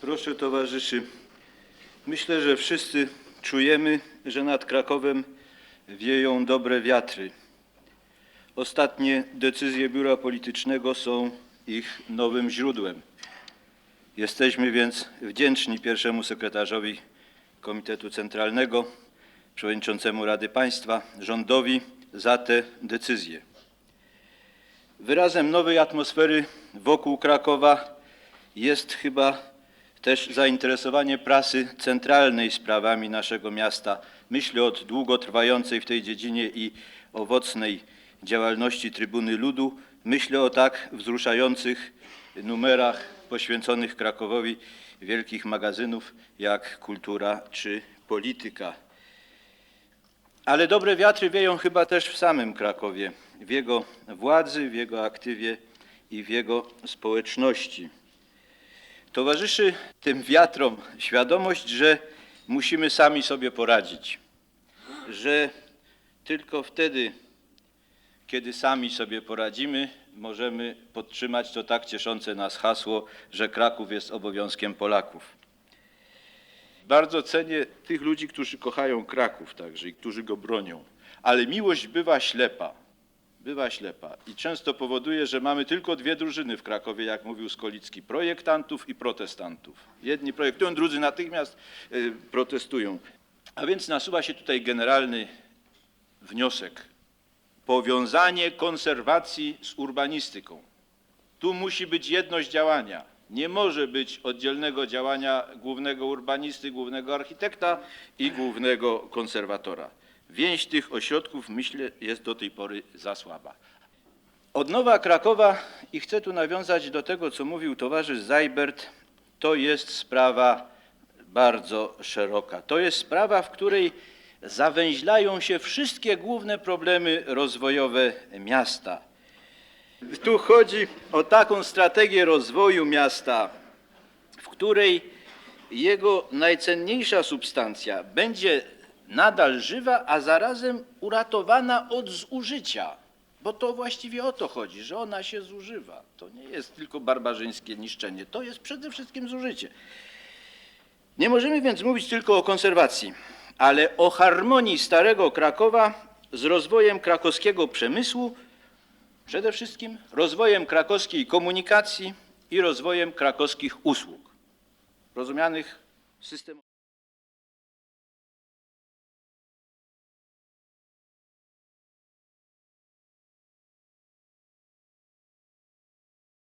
Proszę towarzyszy, myślę, że wszyscy czujemy, że nad Krakowem wieją dobre wiatry. Ostatnie decyzje biura politycznego są ich nowym źródłem. Jesteśmy więc wdzięczni pierwszemu sekretarzowi Komitetu Centralnego, przewodniczącemu Rady Państwa, rządowi za te decyzje. Wyrazem nowej atmosfery wokół Krakowa jest chyba też zainteresowanie prasy centralnej sprawami naszego miasta. Myślę o długotrwającej w tej dziedzinie i owocnej działalności Trybuny Ludu. Myślę o tak wzruszających numerach poświęconych Krakowowi wielkich magazynów jak Kultura czy Polityka. Ale dobre wiatry wieją chyba też w samym Krakowie, w jego władzy, w jego aktywie i w jego społeczności. Towarzyszy tym wiatrom świadomość, że musimy sami sobie poradzić, że tylko wtedy, kiedy sami sobie poradzimy, możemy podtrzymać to tak cieszące nas hasło, że Kraków jest obowiązkiem Polaków. Bardzo cenię tych ludzi, którzy kochają Kraków także i którzy go bronią, ale miłość bywa ślepa. Bywa ślepa i często powoduje, że mamy tylko dwie drużyny w Krakowie, jak mówił Skolicki, projektantów i protestantów. Jedni projektują, drudzy natychmiast y, protestują. A więc nasuwa się tutaj generalny wniosek. Powiązanie konserwacji z urbanistyką. Tu musi być jedność działania. Nie może być oddzielnego działania głównego urbanisty, głównego architekta i głównego konserwatora. Więź tych ośrodków, myślę, jest do tej pory za słaba. Odnowa Krakowa, i chcę tu nawiązać do tego, co mówił towarzysz Zajbert, to jest sprawa bardzo szeroka. To jest sprawa, w której zawęźlają się wszystkie główne problemy rozwojowe miasta. Tu chodzi o taką strategię rozwoju miasta, w której jego najcenniejsza substancja będzie nadal żywa, a zarazem uratowana od zużycia. Bo to właściwie o to chodzi, że ona się zużywa. To nie jest tylko barbarzyńskie niszczenie, to jest przede wszystkim zużycie. Nie możemy więc mówić tylko o konserwacji, ale o harmonii Starego Krakowa z rozwojem krakowskiego przemysłu, przede wszystkim rozwojem krakowskiej komunikacji i rozwojem krakowskich usług, rozumianych systemowo.